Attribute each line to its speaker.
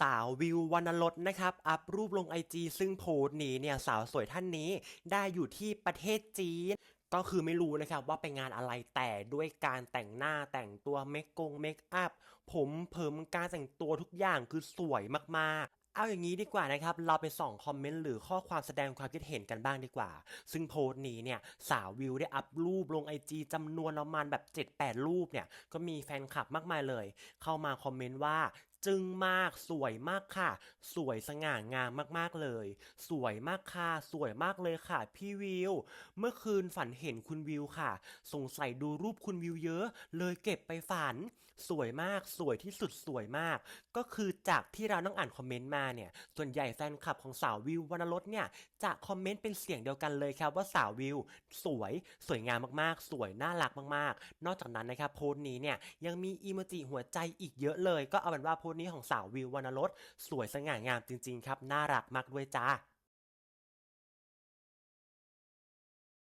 Speaker 1: สาววิววรรณรสนะครับ อัพรูปลงไอจีซึ่งโพสต์นี้เนี่ยสาวสวยท่านนี้ได้อยู่ที่ประเทศจีนก็คือไม่รู้นะครับว่าไปงานอะไรแต่ด้วยการแต่งหน้าแต่งตัวเมคกงเมคอัพผมเผิมการแต่งตัวทุกอย่างคือสวยมากๆ เอาอย่างนี้ดีกว่านะครับ เราไปส่องคอมเมนต์หรือข้อความแสดงความคิดเห็นกันบ้างดีกว่า ซึ่งโพสต์นี้เนี่ย สาววิวได้อัพรูปลงไอจีจำนวนประมาณแบบ 7-8 รูปเนี่ย ก็มีแฟนคลับมากมายเลย เข้ามาคอมเมนต์ว่า จึงมากสวยมากค่ะ สวยสง่างามมากๆเลย สวยมากค่ะ สวยมากเลยค่ะ พี่วิว เมื่อคืนฝันเห็นคุณวิวค่ะ สงสัยดูรูปคุณวิวเยอะ เลยเก็บไปฝัน สวยมากสวยที่สุดสวยมาก ก็คือจากที่เราต้องอ่านคอมเมนต์มาเนี่ย ส่วนใหญ่แฟนคลับของสาววิววรรณรสเนี่ยจะคอมเมนต์เป็นเสียงเดียวกันเลยครับว่าสาววิว สวยสวยงามมากๆ สวยน่ารักมากๆ นอกจากนั้นนะครับโพสต์นี้เนี่ยยังมีอีโมจิหัวใจอีกเยอะเลย ก็เอาเป็นว่าโพสนี้ของสาววิววรรณรสสวยสง่างามจริงๆครับ น่ารักมากด้วยจ้า